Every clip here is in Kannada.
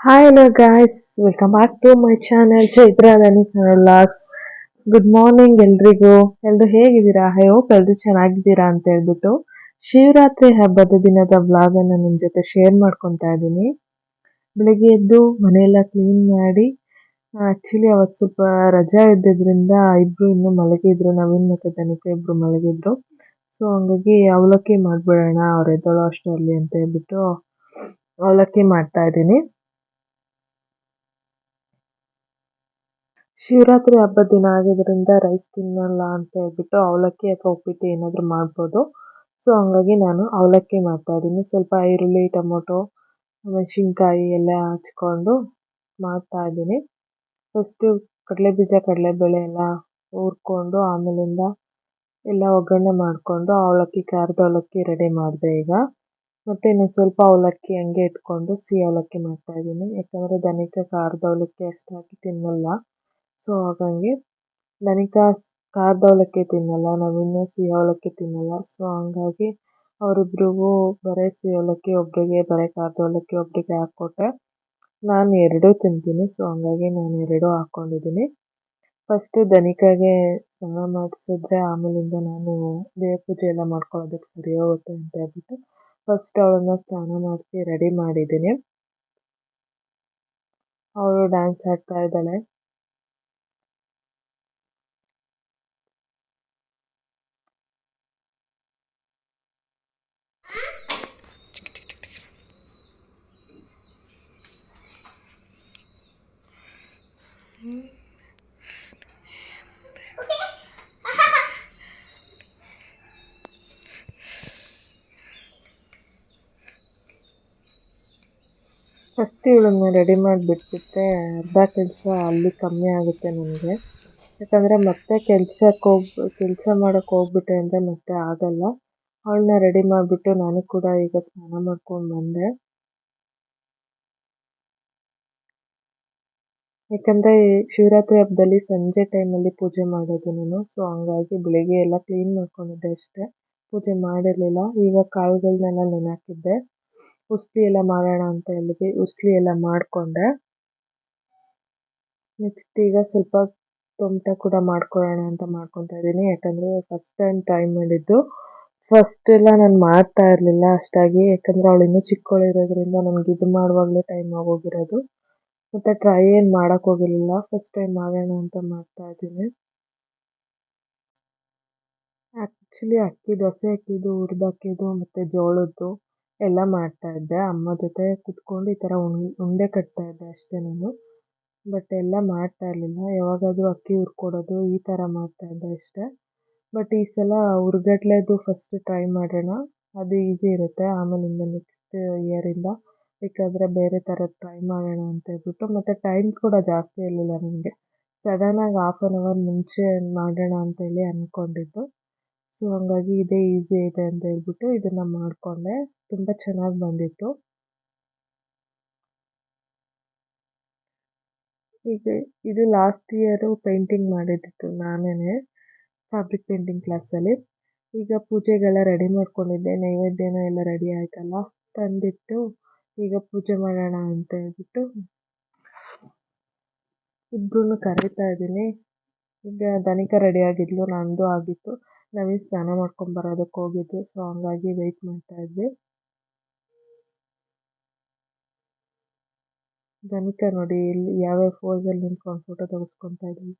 Hi hello guys welcome back to my channel ಚೈತ್ರಾದನಿ Kannada vlogs good morning ಎಲ್ರಿಗೂ. ಎಲ್ಲರೂ ಹೇಗಿದ್ದೀರಾ? ಐ ಹೋಪ್ ಎಲ್ಲರೂ ಚೆನ್ನಾಗಿದ್ದೀರಾ ಅಂತ ಹೇಳ್ಬಿಟ್ಟು ಶಿವರಾತ್ರಿ ಹಬ್ಬದ ದಿನದ ವ್ಲಾಗನ್ನು ನಿಮ್ಮ ನಿಮ್ ಜೊತೆ ಶೇರ್ ಮಾಡ್ಕೊತಾ ಇದ್ದೀನಿ. ಬೆಳಗ್ಗೆ ಎದ್ದು ಮನೆಯೆಲ್ಲ ಕ್ಲೀನ್ ಮಾಡಿ ಆ್ಯಕ್ಚುಲಿ ಅವತ್ತು ಸ್ವಲ್ಪ ರಜಾ ಇದ್ದಿದ್ದರಿಂದ ಇಬ್ಬರು ಇನ್ನೂ ಮಲಗಿದ್ರು. ನವೀನ್ ಮತ್ತೆ ತನಿಖಾ ಇಬ್ಬರು ಮಲಗಿದ್ರು. ಸೊ ಹಂಗಾಗಿ ಅವಲಕ್ಕಿ ಮಾಡಿಬಿಡೋಣ, ಅವ್ರು ಎದ್ದೋಳೋ ಅಷ್ಟರಲ್ಲಿ ಅಂತ ಹೇಳ್ಬಿಟ್ಟು ಅವಲಕ್ಕಿ ಮಾಡ್ತಾ ಇದ್ದೀನಿ. ಶಿವರಾತ್ರಿ ಹಬ್ಬದ ದಿನ ಆಗಿದ್ದರಿಂದ ರೈಸ್ ತಿನ್ನಲ್ಲ ಅಂತ ಹೇಳ್ಬಿಟ್ಟು ಅವಲಕ್ಕಿ ಅಥವಾ ಉಪ್ಪಿಟ್ಟು ಏನಾದರೂ ಮಾಡ್ಬೋದು. ಸೊ ಹಂಗಾಗಿ ನಾನು ಅವಲಕ್ಕಿ ಮಾಡ್ತಾ ಇದ್ದೀನಿ. ಸ್ವಲ್ಪ ಈರುಳ್ಳಿ, ಟೊಮೊಟೊ ಮೆಣಸಿನ್ಕಾಯಿ ಎಲ್ಲ ಹಚ್ಕೊಂಡು ಮಾಡ್ತಾ ಇದ್ದೀನಿ. ಬೀಜ ಕಡಲೆಬೀಜ, ಕಡಲೆಬೇಳೆ ಎಲ್ಲ ಹುರ್ಕೊಂಡು ಆಮೇಲಿಂದ ಎಲ್ಲ ಒಗ್ಗರಣೆ ಮಾಡಿಕೊಂಡು ಅವಲಕ್ಕಿ, ಖಾರದ ಅವಲಕ್ಕಿ ರೆಡಿ ಮಾಡಿದೆ ಈಗ. ಮತ್ತು ಇನ್ನು ಸ್ವಲ್ಪ ಅವಲಕ್ಕಿ ಹಂಗೆ ಇಟ್ಕೊಂಡು ಸಿಹಿ ಅವಲಕ್ಕಿ ಮಾಡ್ತಾ ಇದ್ದೀನಿ. ಯಾಕಂದರೆ ದನಿಕ ಖಾರದ ಅವಲಕ್ಕಿ ಅಷ್ಟಾಗಿ ತಿನ್ನಲ್ಲ. ಸೊ ಹಾಗಾಗಿ ನನಗೆ ಖಾರದ ಅವಲಕ್ಕಿ ತಿನ್ನಲ್ಲ, ನವೀನು ಸಿಹಿ ಅವಲಕ್ಕಿ ತಿನ್ನಲ್ಲ. ಸೊ ಹಂಗಾಗಿ ಅವರಿಬ್ರಿಗೂ ಬರೀ ಸಿಹಿ ಅವಲಕ್ಕಿ ಒಬ್ಬರಿಗೆ ಬರೀ ಖಾರದ ಅವಲಕ್ಕಿ ಒಬ್ಬರಿಗೆ ಹಾಕ್ಕೊಟ್ಟೆ. ನಾನು ಎರಡೂ ತಿಂತೀನಿ, ಸೊ ಹಂಗಾಗಿ ನಾನು ಎರಡೂ ಹಾಕ್ಕೊಂಡಿದ್ದೀನಿ. ಫಸ್ಟು ದನಿಕಾಗೆ ಸ್ನಾನ ಮಾಡಿಸಿದ್ರೆ ಆಮೇಲಿಂದ ನಾನು ದೇವ ಪೂಜೆ ಎಲ್ಲ ಮಾಡ್ಕೊಳ್ಳೋದಕ್ಕೆ ಸರಿ ಹೋಗುತ್ತೆ ಅಂತ ಹೇಳ್ಬಿಟ್ಟು ಫಸ್ಟ್ ಅವಳನ್ನು ಸ್ನಾನ ಮಾಡಿಸಿ ರೆಡಿ ಮಾಡಿದ್ದೀನಿ. ಅವಳು ಡ್ಯಾನ್ಸ್ ಆಡ್ತಾ ಇದ್ದಾಳೆ. ಫಸ್ಟ್ ಇವಳನ್ನ ರೆಡಿ ಮಾಡಿಬಿಟ್ಬಿಟ್ರೆ ಅರ್ಧ ಕೆಲಸ ಅಲ್ಲಿ ಕಮ್ಮಿ ಆಗುತ್ತೆ ನನಗೆ. ಯಾಕಂದರೆ ಮತ್ತೆ ಕೆಲಸಕ್ಕೆ ಹೋಗಿ, ಕೆಲಸ ಮಾಡೋಕ್ಕೆ ಹೋಗ್ಬಿಟ್ಟೆ ಅಂದರೆ ಮತ್ತೆ ಆಗಲ್ಲ. ಅವಳನ್ನ ರೆಡಿ ಮಾಡಿಬಿಟ್ಟು ನಾನು ಕೂಡ ಈಗ ಸ್ನಾನ ಮಾಡ್ಕೊಂಡು ಬಂದೆ. ಯಾಕಂದರೆ ಶಿವರಾತ್ರಿ ಹಬ್ಬದಲ್ಲಿ ಸಂಜೆ ಟೈಮಲ್ಲಿ ಪೂಜೆ ಮಾಡೋದು ನಾನು ಸೊ ಹಂಗಾಗಿ ಬೆಳಿಗ್ಗೆ ಎಲ್ಲ ಕ್ಲೀನ್ ಮಾಡ್ಕೊಂಡಿದ್ದೆ ಅಷ್ಟೇ. ಪೂಜೆ ಮಾಡಿರಲಿಲ್ಲ. ಈಗ ಕಾಳುಗಳನ್ನೆಲ್ಲ ನೆನೆ ಹಾಕಿದ್ದೆ. ಉಸ್ಲಿ ಎಲ್ಲ ಮಾಡೋಣ ಅಂತ ಹೇಳಿದ್ವಿ. ಉಸ್ಲಿ ಎಲ್ಲ ಮಾಡಿಕೊಂಡೆ. ನೆಕ್ಸ್ಟ್ ಈಗ ಸ್ವಲ್ಪ ತೊಮಟ ಕೂಡ ಮಾಡ್ಕೊಳ್ಳೋಣ ಅಂತ ಮಾಡ್ಕೊತಾ ಇದ್ದೀನಿ. ಯಾಕಂದರೆ ಫಸ್ಟ್ ಟೈಮ್ ಟ್ರೈ ಮಾಡಿದ್ದು. ಫಸ್ಟ್ ಎಲ್ಲ ನಾನು ಮಾಡ್ತಾ ಇರಲಿಲ್ಲ ಅಷ್ಟಾಗಿ. ಯಾಕಂದರೆ ಅವಳು ಇನ್ನೂ ಚಿಕ್ಕವಳಿರೋದ್ರಿಂದ ನನಗೆ ಇದು ಮಾಡುವಾಗಲೇ ಟೈಮ್ ಆಗೋಗಿರೋದು. ಮತ್ತು ಟ್ರೈ ಏನು ಮಾಡೋಕ್ಕೆ ಹೋಗಿರಲಿಲ್ಲ. ಫಸ್ಟ್ ಟೈಮ್ ಮಾಡೋಣ ಅಂತ ಮಾಡ್ತಾ ಇದ್ದೀನಿ. ಆ್ಯಕ್ಚುಲಿ ಅಕ್ಕಿ ದೋಸೆ, ಅಕ್ಕಿದು ಹುರಿದು ಹಾಕಿದ್ದು ಮತ್ತು ಜೋಳದ್ದು. ಎಲ್ಲ ಮಾಡ್ತಾಯಿದ್ದೆ ಅಮ್ಮ ಜೊತೆ ಕುತ್ಕೊಂಡು ಈ ಥರ ಉಂಡೆ ಕಟ್ತಾಯಿದ್ದೆ ಅಷ್ಟೇ ನಾನು. ಬಟ್ ಎಲ್ಲ ಮಾಡ್ತಾ ಇರಲಿಲ್ಲ. ಯಾವಾಗಾದರೂ ಅಕ್ಕಿ ಹುರ್ಕೊಡೋದು ಈ ಥರ ಮಾಡ್ತಾಯಿದ್ದೆ ಅಷ್ಟೇ. ಬಟ್ ಈ ಸಲ ಹುರ್ಗಡ್ಲೆದು ಫಸ್ಟ್ ಟ್ರೈ ಮಾಡೋಣ. ಅದು ಈಸಿ ಇರುತ್ತೆ. ಆಮೇಲಿಂದ ನೆಕ್ಸ್ಟ್ ಇಯರಿಂದ ಬೇಕಾದರೆ ಬೇರೆ ಥರದ್ದು ಟ್ರೈ ಮಾಡೋಣ ಅಂತ ಹೇಳ್ಬಿಟ್ಟು. ಮತ್ತು ಟೈಮ್ ಕೂಡ ಜಾಸ್ತಿ ಇರಲಿಲ್ಲ ನನಗೆ. ಸಡನ್ನಾಗಿ ಹಾಫ್ ಆನ್ ಅವರ್ ಮುಂಚೆ ಮಾಡೋಣ ಅಂತೇಳಿ ಅಂದ್ಕೊಂಡಿದ್ದು ಸೊ ಹಂಗಾಗಿ ಇದೇ ಈಸಿ ಇದೆ ಅಂತ ಹೇಳ್ಬಿಟ್ಟು ಇದನ್ನು ಮಾಡಿಕೊಂಡೆ. ತುಂಬ ಚೆನ್ನಾಗಿ ಬಂದಿತ್ತು. ಈಗ ಇದು ಲಾಸ್ಟ್ ಇಯರು ಪೇಂಟಿಂಗ್ ಮಾಡಿದ್ದಿತ್ತು ನಾನೇ ಫ್ಯಾಬ್ರಿಕ್ ಪೇಂಟಿಂಗ್ ಕ್ಲಾಸಲ್ಲಿ ಈಗ ಪೂಜೆಗೆಲ್ಲ ರೆಡಿ ಮಾಡ್ಕೊಂಡಿದ್ದೆ, ನೈವೇದ್ಯನ ಎಲ್ಲ ರೆಡಿ ಆಯ್ತಲ್ಲ, ತಂದಿಟ್ಟು ಈಗ ಪೂಜೆ ಮಾಡೋಣ ಅಂತ ಹೇಳ್ಬಿಟ್ಟು ಇಬ್ಬರೂ ಕರೀತಾ ಇದ್ದೀನಿ. ಈಗ ದನಿಕ ರೆಡಿ ಆಗಿದ್ಲು, ನಂದು ಆಗಿತ್ತು. ನವೀನ್ ಸ್ನಾನ ಮಾಡ್ಕೊಂಡು ಬರೋದಕ್ಕೆ ಹೋಗಿದ್ದು ಸೊ ಹಂಗಾಗಿ ವೆಯ್ಟ್ ಮಾಡ್ತಾ ಇದ್ವಿ ದನಿಕ ನೋಡಿ ಇಲ್ಲಿ ಯಾವ್ಯಾವ ಅಲ್ಲಿ ನಿಂತ್ಕೊಂಡು ಫೋಟೋ ತೆಗೆಸ್ಕೊತಾ ಇದ್ವಿ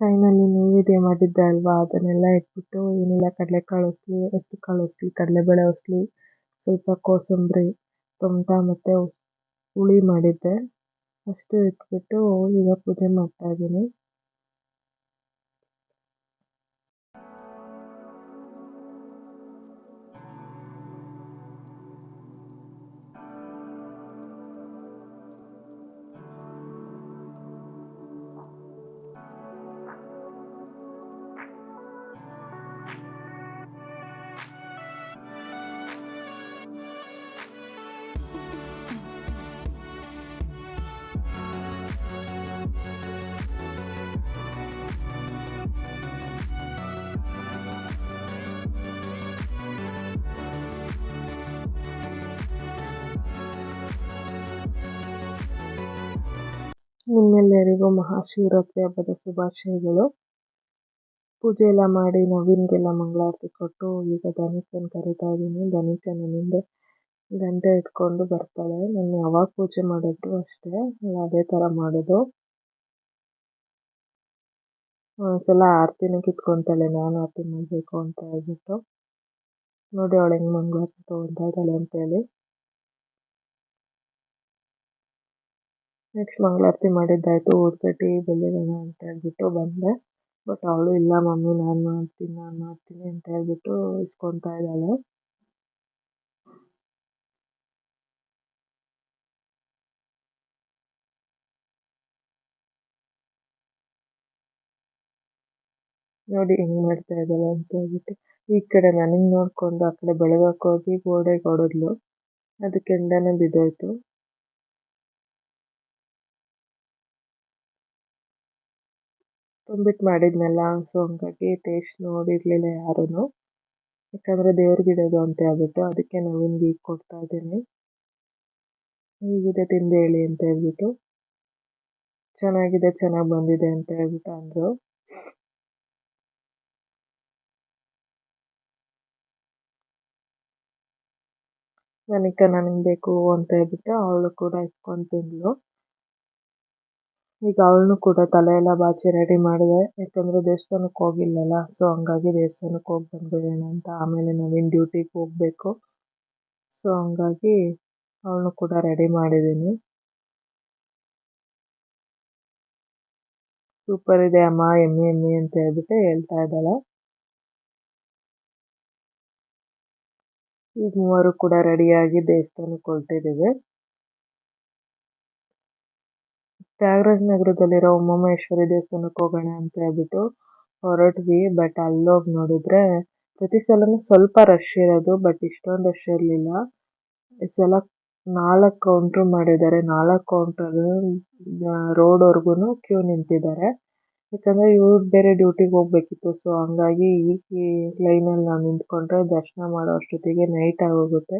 ಫೈನಲಿ ನೈವೇದ್ಯ ಮಾಡಿದ್ದೆ ಅಲ್ವಾ? ಅದನ್ನೆಲ್ಲ ಇಟ್ಬಿಟ್ಟು, ಏನಿಲ್ಲ, ಕಡಲೆಕಾಳು ಉಸ್ಲಿ ಹೆಸ್ರುಕಾಳು ಉಸ್ಲಿ ಕಡಲೆಬೇಳೆ ಉಸ್ಲಿ ಸ್ವಲ್ಪ ಕೋಸಂಬರಿ ತೊಮಟ ಮತ್ತು ಹುಳಿ ಮಾಡಿದ್ದೆ. ಅಷ್ಟು ಇಟ್ಬಿಟ್ಟು ಈಗ ಪೂಜೆ ಮಾಡ್ತಾ ಇದ್ದೀನಿ. ನಿಮ್ಮೆಲ್ಲರಿಗೂ ಮಹಾಶಿವರಾತ್ರಿ ಹಬ್ಬದ ಶುಭಾಶಯಗಳು. ಪೂಜೆ ಎಲ್ಲ ಮಾಡಿ ನವೀನ್ಗೆಲ್ಲ ಮಂಗಳಾರತಿ ಕೊಟ್ಟು ಈಗ ಧನಿಕನ್ ಕರಿತಾ ಇದ್ದೀನಿ ಧನಿಕನ ಮುಂದೆ ಗಂಟೆ ಇಟ್ಕೊಂಡು ಬರ್ತಾಳೆ. ನಾನು ಯಾವಾಗ ಪೂಜೆ ಮಾಡಿದ್ರು ಅಷ್ಟೇ ಅದೇ ಥರ ಮಾಡೋದು. ಒಂದ್ಸಲ ಆರತಿನ ಕಿತ್ಕೊತಾಳೆ, ನಾನು ಆರತಿ ಮಾಡಬೇಕು ಅಂತ ಹೇಳ್ಬಿಟ್ಟು ನೋಡಿ ಅವಳು ಹೆಂಗೆ ಮಂಗಳಾರತಿ ತೊಗೊತಾ ಇದ್ದಾಳೆ ಅಂತೇಳಿ. ನೆಕ್ಸ್ಟ್ ಮಂಗಳಾರತಿ ಮಾಡಿದ್ದಾಯಿತು, ಓದ್ಕಟ್ಟಿ ಬೆಲ್ಲಿರೋಣ ಅಂತ ಹೇಳ್ಬಿಟ್ಟು ಬಂದೆ. ಬಟ್ ಅವಳು, ಇಲ್ಲ ಮಮ್ಮಿ, ನಾನು ಮಾಡ್ತೀನಿ ನಾನು ಮಾಡ್ತೀನಿ ಅಂತ ಹೇಳ್ಬಿಟ್ಟು ಇಸ್ಕೊತಾ ಇದ್ದಾಳೆ. ನೋಡಿ ಹೆಂಗ್ ಮಾಡ್ತಾ ಇದ್ದಾಳೆ ಅಂತ ಹೇಳ್ಬಿಟ್ಟು, ಈ ಕಡೆ ನನಗೆ ನೋಡ್ಕೊಂಡು, ಆ ಕಡೆ ಬೆಳಗಕ್ಕೆ ಹೋಗಿ ಗೋಡೆಗೆ ಹೊಡೆದ್ಲು. ಅದಕ್ಕೆ ಕೆಂಡನೇ ಬಿದ್ದೋಯ್ತು. ತುಂಬಿಟ್ಟು ಮಾಡಿದ್ನಲ್ಲ ಸೊ ಹಂಗಾಗಿ ಟೇಸ್ಟ್ ನೋಡಿರಲಿಲ್ಲ ಯಾರೂ ಯಾಕಂದರೆ ದೇವ್ರಿಗಿಡೋದು ಅಂತ ಹೇಳ್ಬಿಟ್ಟು ಅದಕ್ಕೆ ನವೀನ್ಗೆ ಈಗ ಕೊಡ್ತಾ ಇದ್ದೀನಿ. ಹೀಗಿದೆ ತಿಂದು ಹೇಳಿ ಅಂತ ಹೇಳ್ಬಿಟ್ಟು. ಚೆನ್ನಾಗಿದೆ, ಚೆನ್ನಾಗಿ ಬಂದಿದೆ ಅಂತ ಹೇಳ್ಬಿಟ್ಟು ಅಂದರು. ನನಗೆ ನನಗೆ ಬೇಕು ಅಂತ ಹೇಳ್ಬಿಟ್ಟು ಅವಳು ಕೂಡ ಇಸ್ಕೊಂಡು ತಿಂದಳು. ಈಗ ಅವಳನ್ನು ಕೂಡ ತಲೆ ಎಲ್ಲ ಬಾಚಿ ರೆಡಿ ಮಾಡಿದೆ. ಯಾಕಂದ್ರೆ ದೇವಸ್ಥಾನಕ್ಕೆ ಹೋಗಿಲ್ಲಲ್ಲ ಸೊ ಹಂಗಾಗಿ ದೇವಸ್ಥಾನಕ್ಕೆ ಹೋಗಿ ಬಂದ್ಬಿಡೋಣ ಅಂತ. ಆಮೇಲೆ ನವೀನ್ ಡ್ಯೂಟಿಗೆ ಹೋಗಬೇಕು. ಸೊ ಹಂಗಾಗಿ ಅವಳನ್ನು ಕೂಡ ರೆಡಿ ಮಾಡಿದ್ದೀನಿ. ಸೂಪರ್ ಇದೆ ಅಮ್ಮ, ಎಮ್ಮಿ ಎಮ್ಮಿ ಅಂತ ಹೇಳ್ಬಿಟ್ಟು ಹೇಳ್ತಾ ಇದ್ದಾಳೆ. ಈಗ ಮೂವರು ಕೂಡ ರೆಡಿಯಾಗಿ ದೇವಸ್ಥಾನಕ್ಕೆ ಹೊರಟಿದ್ದೀವಿ. ತ್ಯಾಗರಾಜ ನಗರದಲ್ಲಿರೋ ಉಮಾಮಹೇಶ್ವರಿ ದೇವಸ್ಥಾನಕ್ಕೆ ಹೋಗೋಣ ಅಂತ ಹೇಳ್ಬಿಟ್ಟು ಹೊರಟ್ವಿ. ಬಟ್ ಅಲ್ಲೋಗಿ ನೋಡಿದ್ರೆ ಪ್ರತಿ ಸಲನೂ ಸ್ವಲ್ಪ ರಶ್ ಇರೋದು ಬಟ್ ಇಷ್ಟೊಂದು ರಶ್ ಇರಲಿಲ್ಲ. ಈ ಸಲ ನಾಲ್ಕು ಕೌಂಟ್ರ್ ಮಾಡಿದ್ದಾರೆ. ನಾಲ್ಕು ಕೌಂಟರ್ ರೋಡ್ವರೆಗೂ ಕ್ಯೂ ನಿಂತಿದ್ದಾರೆ. ಯಾಕಂದರೆ ಇವ್ರು ಬೇರೆ ಡ್ಯೂಟಿಗೆ ಹೋಗ್ಬೇಕಿತ್ತು. ಸೊ ಹಂಗಾಗಿ ಈ ಲೈನಲ್ಲಿ ನಾವು ನಿಂತ್ಕೊಂಡ್ರೆ ದರ್ಶನ ಮಾಡೋ ಅಷ್ಟೊತ್ತಿಗೆ ನೈಟ್ ಆಗೋಗುತ್ತೆ.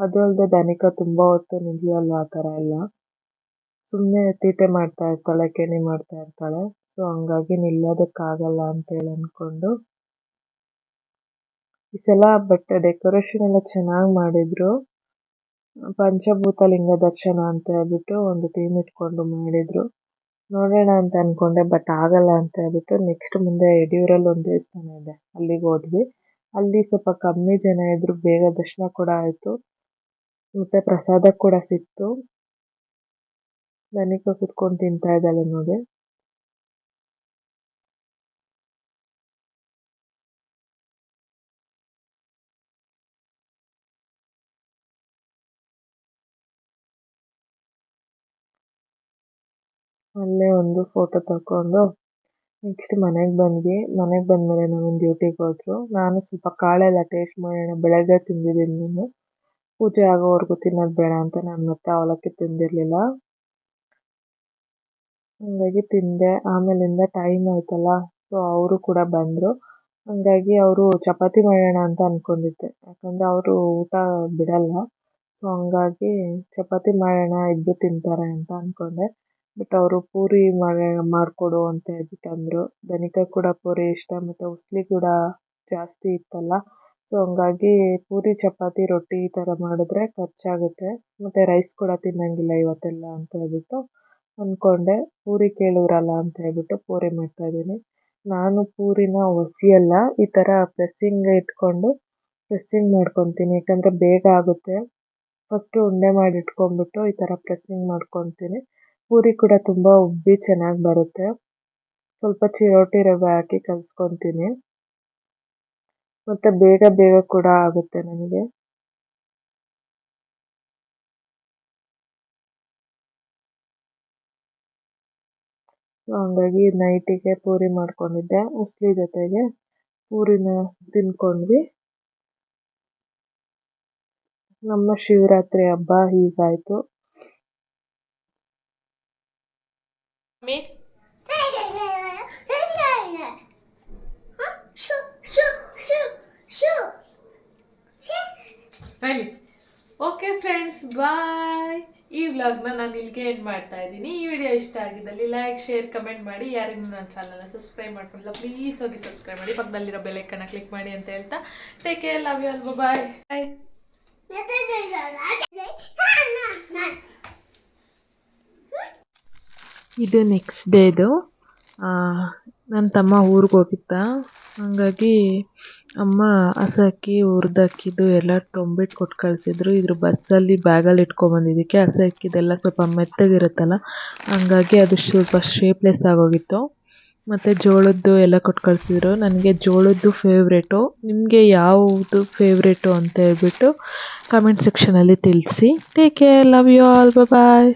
ಅದು ಅಲ್ಲದೆ ಧನಿಕ ತುಂಬ ಹೊತ್ತು ನಿಲ್ಲಲ್ಲ ಆ ಥರ ಎಲ್ಲ. ಸುಮ್ಮನೆ ತೀಟೆ ಮಾಡ್ತಾ ಇರ್ತಾಳೆ, ಕೆಣಿ ಮಾಡ್ತಾ ಇರ್ತಾಳೆ. ಸೊ ಹಂಗಾಗಿ ನಿಲ್ಲೋದಕ್ಕಾಗಲ್ಲ ಅಂತೇಳಿ ಅಂದ್ಕೊಂಡು ಈ ಸಲ ಬಟ್ ಡೆಕೋರೇಷನ್ ಎಲ್ಲ ಚೆನ್ನಾಗಿ ಮಾಡಿದರು. ಪಂಚಭೂತ ಲಿಂಗ ದರ್ಶನ ಅಂತ ಹೇಳ್ಬಿಟ್ಟು ಒಂದು ಥೀಮ್ ಇಟ್ಕೊಂಡು ಮಾಡಿದರು. ನೋಡೋಣ ಅಂತ ಅಂದ್ಕೊಂಡೆ ಬಟ್ ಆಗಲ್ಲ ಅಂತ ಹೇಳ್ಬಿಟ್ಟು ನೆಕ್ಸ್ಟ್ ಮುಂದೆ ಯಡಿಯೂರಲ್ಲಿ ಒಂದು ದೇವಸ್ಥಾನ ಇದೆ, ಅಲ್ಲಿಗೆ ಹೋದ್ವಿ. ಅಲ್ಲಿ ಸ್ವಲ್ಪ ಕಮ್ಮಿ ಜನ ಇದ್ದರು ಬೇಗ ದರ್ಶನ ಕೂಡ ಆಯಿತು. ಮತ್ತು ಪ್ರಸಾದ ಕೂಡ ಸಿಕ್ತು. ಧನಿಕ ಕುತ್ಕೊಂಡು ತಿಂತಾ ಇದ್ದಾಳೆ ನೋಡಿ. ಅಲ್ಲೇ ಒಂದು ಫೋಟೋ ತಕೊಂಡು ನೆಕ್ಸ್ಟ್ ಮನೆಗೆ ಬಂದ್ವಿ. ಮನೆಗೆ ಬಂದಮೇಲೆ ನಾನು ಡ್ಯೂಟಿಗೆ ಹೋದ್ರು. ನಾನು ಸ್ವಲ್ಪ ಕಾಳೆಲ್ಲ ಟೇಸ್ಟ್ ಮಾಡೋಣ, ಬೆಳಗ್ಗೆ ತಿಂದಿದ್ದೀನಿ ನಾನು. ಪೂಜೆ ಆಗೋವರೆಗೂ ತಿನ್ನೋದು ಬೇಡ ಅಂತ ನಾನು ಮತ್ತೆ ಅವಲಕ್ಕಿ ತಿಂದಿರಲಿಲ್ಲ. ಹಂಗಾಗಿ ತಿಂದೆ, ಆಮೇಲಿಂದ ಟೈಮ್ ಆಯ್ತಲ್ಲ ಸೊ ಅವರು ಕೂಡ ಬಂದರು. ಹಂಗಾಗಿ ಅವರು ಚಪಾತಿ ಮಾಡೋಣ ಅಂತ ಅಂದ್ಕೊಂಡಿದ್ದೆ ಯಾಕಂದರೆ ಅವರು ಊಟ ಬಿಡಲ್ಲ ಸೊ ಹಂಗಾಗಿ ಚಪಾತಿ ಮಾಡೋಣ ಇಬ್ಬರು ತಿಂತಾರೆ ಅಂತ ಅಂದ್ಕೊಂಡೆ ಬಟ್ ಅವರು ಪೂರಿ ಮಾಡಿ, ಮಾಡಿಕೊಡು ಅಂತ ಹೇಳ್ಬಿಟ್ಟು ಅಂದರು ಧನಿಕಾ ಕೂಡ ಪೂರಿ ಇಷ್ಟ, ಮತ್ತು ಉಸ್ಲಿ ಕೂಡ ಜಾಸ್ತಿ ಇತ್ತಲ್ಲ ಸೊ ಹಂಗಾಗಿ ಪೂರಿ, ಚಪಾತಿ, ರೊಟ್ಟಿ ಈ ಥರ ಮಾಡಿದ್ರೆ ಖರ್ಚಾಗುತ್ತೆ. ಮತ್ತು ರೈಸ್ ಕೂಡ ತಿನ್ನಂಗಿಲ್ಲ ಇವತ್ತೆಲ್ಲ ಅಂತ ಹೇಳ್ಬಿಟ್ಟು. ಅಂದ್ಕೊಂಡೆ ಪೂರಿ ಕೇಳಿದ್ರಲ್ಲ ಅಂತ ಹೇಳ್ಬಿಟ್ಟು ಪೂರಿ ಮಾಡ್ತಾ ಮಾಡ್ತಾಯಿದ್ದೀನಿ ನಾನು ಪೂರಿನ ಒಸಿಯಲ್ಲ, ಈ ಥರ ಪ್ರೆಸ್ಸಿಂಗ್ ಇಟ್ಕೊಂಡು ಪ್ರೆಸ್ಸಿಂಗ್ ಮಾಡ್ಕೊತೀನಿ. ಯಾಕಂದರೆ ಬೇಗ ಆಗುತ್ತೆ. ಫಸ್ಟು ಉಂಡೆ ಮಾಡಿ ಇಟ್ಕೊಂಡ್ಬಿಟ್ಟು ಈ ಥರ ಪ್ರೆಸ್ಸಿಂಗ್ ಮಾಡ್ಕೊತೀನಿ. ಪೂರಿ ಕೂಡ ತುಂಬ ಉಬ್ಬಿ ಚೆನ್ನಾಗಿ ಬರುತ್ತೆ. ಸ್ವಲ್ಪ ಚಿರೋಟಿ ರವೆ ಹಾಕಿ ಕಲಿಸ್ಕೊತೀನಿ. ಮತ್ತು ಬೇಗ ಬೇಗ ಕೂಡ ಆಗುತ್ತೆ ನನಗೆ. ಹಂಗಾಗಿ ನೈಟಿಗೆ ಪೂರಿ ಮಾಡ್ಕೊಂಡಿದ್ದೆ. ಉಸ್ಲಿ ಜೊತೆಗೆ ಪೂರಿನ ತಿನ್ಕೊಂಡ್ವಿ. ನಮ್ಮ ಶಿವರಾತ್ರಿ ಹಬ್ಬ ಹೀಗಾಯಿತು. ಓಕೆ ಫ್ರೆಂಡ್ಸ್ ಬಾಯ್ ಈ ವ್ಲಾಗ್ನ ನಾನು ಇಲ್ಲಿಗೆ ಎಂಡ್ ಮಾಡ್ತಾ ಇದ್ದೀನಿ. ಈ ವಿಡಿಯೋ ಇಷ್ಟ ಆಗಿದ್ದಲ್ಲಿ ಲೈಕ್ ಶೇರ್ ಕಮೆಂಟ್ ಮಾಡಿ. ಯಾರಿಗೂ ನನ್ನ ಚಾನಲ್ನ ಸಬ್ಸ್ಕ್ರೈಬ್ ಮಾಡ್ಕೊಂಡಿಲ್ಲ ಪ್ಲೀಸ್ ಹೋಗಿ ಸಬ್ಸ್ಕ್ರೈಬ್ ಮಾಡಿ. ಪಕ್ಕದಲ್ಲಿರೋ ಕಣ ಕ್ಲಿಕ್ ಮಾಡಿ ಅಂತ ಹೇಳ್ತಾ. ಟೇಕ್ ಕೇರ್ ಲವ್ ಯು ಅಲ್ವಾ ಬಾಯ್ ಬಾಯ್ ಇದು ನೆಕ್ಸ್ಟ್ ಡೇದು ನನ್ನ ತಮ್ಮ ಊರಿಗೆ ಹೋಗಿದ್ದ. ಹಾಗಾಗಿ ಅಮ್ಮ ಹಸಕ್ಕಿ ಹುರಿದಕ್ಕಿದು ಎಲ್ಲ ತೊಂಬಿಟ್ಟು ಕೊಟ್ಟು ಕಳಿಸಿದ್ರು. ಇದ್ರ ಬಸ್ಸಲ್ಲಿ ಬ್ಯಾಗಲ್ಲಿ ಇಟ್ಕೊಂಬಂದಿದ್ದಕ್ಕೆ ಹಸಿ ಅಕ್ಕಿದೆಲ್ಲ ಸ್ವಲ್ಪ ಮೆತ್ತಗಿರುತ್ತಲ್ಲ, ಹಂಗಾಗಿ ಅದು ಸ್ವಲ್ಪ ಶೇಪ್ಲೆಸ್ ಆಗೋಗಿತ್ತು. ಮತ್ತು ಜೋಳದ್ದು ಎಲ್ಲ ಕೊಟ್ಟು ಕಳಿಸಿದ್ರು. ನನಗೆ ಜೋಳದ್ದು ಫೇವ್ರೇಟು ನಿಮಗೆ ಯಾವುದು ಫೇವ್ರೇಟು ಅಂತ ಹೇಳ್ಬಿಟ್ಟು ಕಮೆಂಟ್ ಸೆಕ್ಷನಲ್ಲಿ ತಿಳಿಸಿ. Take care love you all bye